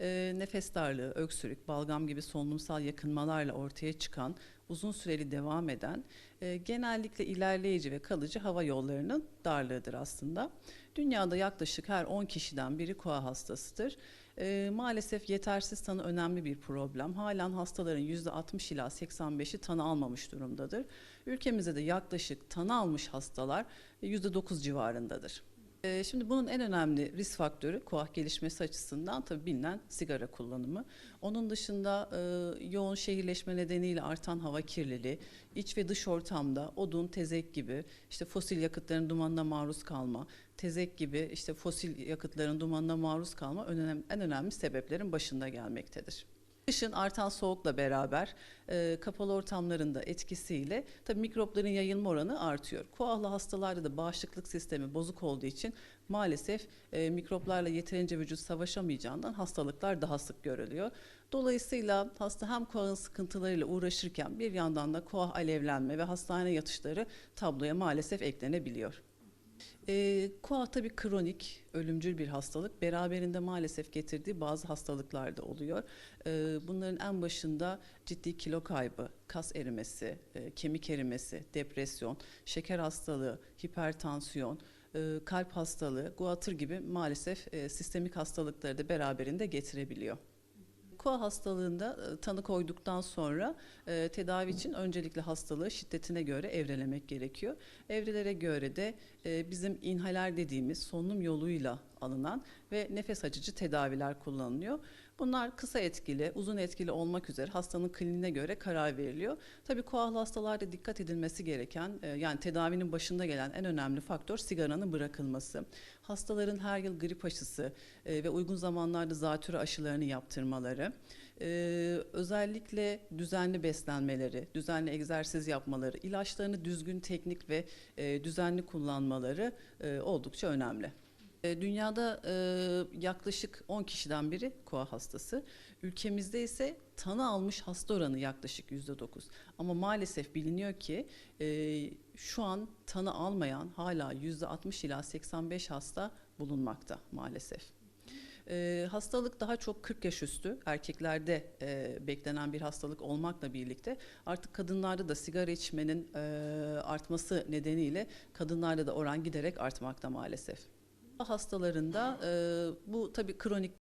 e, nefes darlığı, öksürük, balgam gibi solunumsal yakınmalarla ortaya çıkan, uzun süreli devam eden, e, genellikle ilerleyici ve kalıcı hava yollarının darlığıdır aslında. Dünyada yaklaşık her 10 kişiden biri koa hastasıdır. E, maalesef yetersiz tanı önemli bir problem. Halen hastaların %60 ila 85'i tanı almamış durumdadır. Ülkemizde de yaklaşık tanı almış hastalar %9 civarındadır. Ee, Şimdi bunun en önemli risk faktörü koah gelişmesi açısından tabii bilinen sigara kullanımı. Onun dışında e, yoğun şehirleşme nedeniyle artan hava kirliliği, iç ve dış ortamda odun, tezek gibi işte fosil yakıtların dumanına maruz kalma, tezek gibi işte fosil yakıtların dumanına maruz kalma en önemli, en önemli sebeplerin başında gelmektedir. Kışın artan soğukla beraber e, kapalı ortamlarında etkisiyle tabii mikropların yayılma oranı artıyor. Koahlı hastalarda da bağışıklık sistemi bozuk olduğu için maalesef e, mikroplarla yeterince vücut savaşamayacağından hastalıklar daha sık görülüyor. Dolayısıyla hasta hem koahın sıkıntılarıyla uğraşırken bir yandan da koah alevlenme ve hastane yatışları tabloya maalesef eklenebiliyor. E, koah tabii kronik, ölümcül bir hastalık. Beraberinde maalesef getirdiği bazı hastalıklar da oluyor. E, bunların en başında ciddi kilo kaybı, kas erimesi, e, kemik erimesi, depresyon, şeker hastalığı, hipertansiyon, e, kalp hastalığı, guatr gibi maalesef e, sistemik hastalıkları da beraberinde getirebiliyor. Koa hastalığında e, tanı koyduktan sonra e, tedavi için öncelikle hastalığı şiddetine göre evrelemek gerekiyor. Evrelere göre de e, bizim inhaler dediğimiz solunum yoluyla alınan ve nefes açıcı tedaviler kullanılıyor. Bunlar kısa etkili, uzun etkili olmak üzere hastanın kliniğine göre karar veriliyor. Tabii koahlı hastalarda dikkat edilmesi gereken e, yani tedavinin başında gelen en önemli faktör sigaranın bırakılması. Hastaların her yıl grip aşısı e, ve uygun zamanlarda zatürre aşılarını yaptırmaları, e, özellikle düzenli beslenmeleri, düzenli egzersiz yapmaları, ilaçlarını düzgün teknik ve düzenli kullanmaları oldukça önemli. E, Dünyada e, yaklaşık 10 kişiden biri koa hastası. Ülkemizde ise tanı almış hasta oranı yaklaşık %9. Ama maalesef biliniyor ki e, şu an tanı almayan hala %60 ila 85 hasta bulunmakta maalesef. E, hastalık daha çok 40 yaş üstü erkeklerde e, beklenen bir hastalık olmakla birlikte artık kadınlarda da sigara içmenin e, artması nedeniyle kadınlarda da oran giderek artmakta maalesef. Hastalarında e, bu tabii kronik